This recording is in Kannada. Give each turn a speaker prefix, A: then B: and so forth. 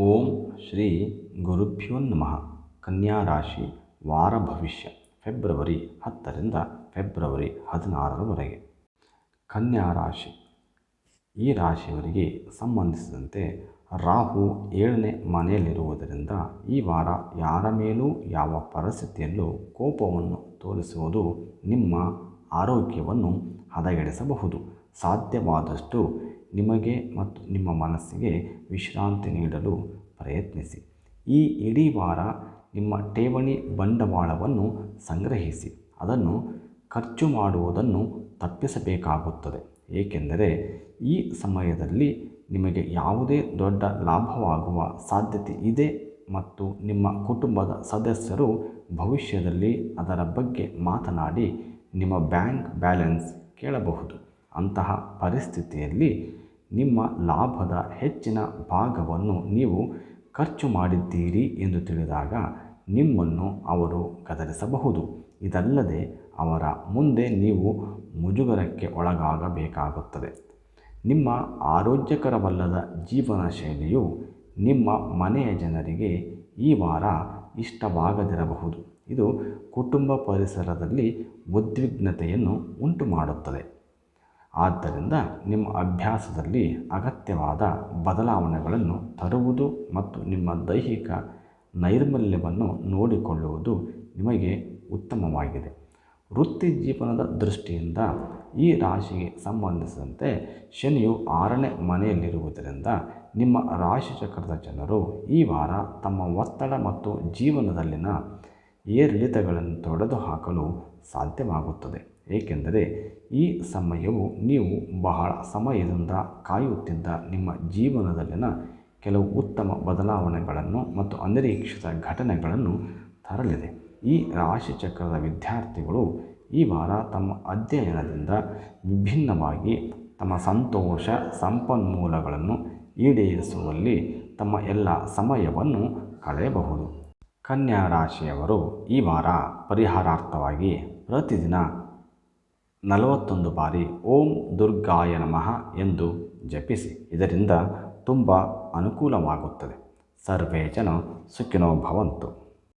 A: ಓಂ ಶ್ರೀ ಗುರುಭ್ಯೋ ನಮಃ. ಕನ್ಯಾ ರಾಶಿ ವಾರ ಭವಿಷ್ಯ, ಫೆಬ್ರವರಿ ಹತ್ತರಿಂದ ಫೆಬ್ರವರಿ ಹದಿನಾರರವರೆಗೆ. ಕನ್ಯಾ ರಾಶಿ, ಈ ರಾಶಿಯವರಿಗೆ ಸಂಬಂಧಿಸಿದಂತೆ ರಾಹು ಏಳನೇ ಮನೆಯಲ್ಲಿರುವುದರಿಂದ ಈ ವಾರ ಯಾರ ಮೇಲೂ ಯಾವ ಪರಿಸ್ಥಿತಿಯಲ್ಲೂ ಕೋಪವನ್ನು ತೋರಿಸುವುದು ನಿಮ್ಮ ಆರೋಗ್ಯವನ್ನು ಹದಗೆಡಿಸಬಹುದು. ಸಾಧ್ಯವಾದಷ್ಟು ನಿಮಗೆ ಮತ್ತು ನಿಮ್ಮ ಮನಸ್ಸಿಗೆ ವಿಶ್ರಾಂತಿ ನೀಡಲು ಪ್ರಯತ್ನಿಸಿ. ಈ ಇಡೀ ವಾರ ನಿಮ್ಮ ಠೇವಣಿ ಬಂಡವಾಳವನ್ನು ಸಂಗ್ರಹಿಸಿ. ಅದನ್ನು ಖರ್ಚು ಮಾಡುವುದನ್ನು ತಪ್ಪಿಸಬೇಕಾಗುತ್ತದೆ. ಏಕೆಂದರೆ ಈ ಸಮಯದಲ್ಲಿ ನಿಮಗೆ ಯಾವುದೇ ದೊಡ್ಡ ಲಾಭವಾಗುವ ಸಾಧ್ಯತೆ ಇದೆ ಮತ್ತು ನಿಮ್ಮ ಕುಟುಂಬದ ಸದಸ್ಯರು ಭವಿಷ್ಯದಲ್ಲಿ ಅದರ ಬಗ್ಗೆ ಮಾತನಾಡಿ ನಿಮ್ಮ ಬ್ಯಾಂಕ್ ಬ್ಯಾಲೆನ್ಸ್ ಕೇಳಬಹುದು. ಅಂತಹ ಪರಿಸ್ಥಿತಿಯಲ್ಲಿ ನಿಮ್ಮ ಲಾಭದ ಹೆಚ್ಚಿನ ಭಾಗವನ್ನು ನೀವು ಖರ್ಚು ಮಾಡಿದ್ದೀರಿ ಎಂದು ತಿಳಿದಾಗ ನಿಮ್ಮನ್ನು ಅವರು ಕದರಿಸಬಹುದು ಇದಲ್ಲದೆ ಅವರ ಮುಂದೆ ನೀವು ಮುಜುಗರಕ್ಕೆ ಒಳಗಾಗಬೇಕಾಗುತ್ತದೆ. ನಿಮ್ಮ ಆರೋಗ್ಯಕರವಲ್ಲದ ಜೀವನ ಶೈಲಿಯು ನಿಮ್ಮ ಮನೆಯ ಜನರಿಗೆ ಈ ವಾರ ಇಷ್ಟವಾಗದಿರಬಹುದು. ಇದು ಕುಟುಂಬ ಪರಿಸರದಲ್ಲಿ ಉದ್ವಿಗ್ನತೆಯನ್ನು ಉಂಟು ಮಾಡುತ್ತದೆ ಆದ್ದರಿಂದ ನಿಮ್ಮ ಅಭ್ಯಾಸದಲ್ಲಿ ಅಗತ್ಯವಾದ ಬದಲಾವಣೆಗಳನ್ನು ತರುವುದು ಮತ್ತು ನಿಮ್ಮ ದೈಹಿಕ ನೈರ್ಮಲ್ಯವನ್ನು ನೋಡಿಕೊಳ್ಳುವುದು ನಿಮಗೆ ಉತ್ತಮವಾಗಿದೆ. ವೃತ್ತಿ ಜೀವನದ ದೃಷ್ಟಿಯಿಂದ ಈ ರಾಶಿಗೆ ಸಂಬಂಧಿಸಿದಂತೆ ಶನಿಯು ಆರನೇ ಮನೆಯಲ್ಲಿರುವುದರಿಂದ ನಿಮ್ಮ ರಾಶಿ ಚಕ್ರದ ಜನರು ಈ ವಾರ ತಮ್ಮ ಒತ್ತಡ ಮತ್ತು ಜೀವನದಲ್ಲಿನ ಏರಿಳಿತಗಳನ್ನು ತೊಡೆದು ಹಾಕಲು ಸಾಧ್ಯವಾಗುತ್ತದೆ. ಏಕೆಂದರೆ ಈ ಸಮಯವು ನೀವು ಬಹಳ ಸಮಯದಿಂದ ಕಾಯುತ್ತಿದ್ದ ನಿಮ್ಮ ಜೀವನದಲ್ಲಿನ ಕೆಲವು ಉತ್ತಮ ಬದಲಾವಣೆಗಳನ್ನು ಮತ್ತು ಅನಿರೀಕ್ಷಿತ ಘಟನೆಗಳನ್ನು ತರಲಿದೆ. ಈ ರಾಶಿಚಕ್ರದ ವಿದ್ಯಾರ್ಥಿಗಳು ಈ ವಾರ ತಮ್ಮ ಅಧ್ಯಯನದಿಂದ ವಿಭಿನ್ನವಾಗಿ ತಮ್ಮ ಸಂತೋಷ, ಸಂಪನ್ಮೂಲಗಳನ್ನು ಈಡೇರಿಸುವಲ್ಲಿ ತಮ್ಮ ಎಲ್ಲ ಸಮಯವನ್ನು ಕಳೆಯಬಹುದು. ಕನ್ಯಾ ರಾಶಿಯವರು ಈ ವಾರ ಪರಿಹಾರಾರ್ಥವಾಗಿ ಪ್ರತಿದಿನ ನಲವತ್ತೊಂದು ಬಾರಿ ಓಂ ದುರ್ಗಾಯ ನಮಃ ಎಂದು ಜಪಿಸಿ. ಇದರಿಂದ ತುಂಬ ಅನುಕೂಲವಾಗುತ್ತದೆ. ಸರ್ವೇ ಜನ ಸುಖಿನೋ ಭವಂತು.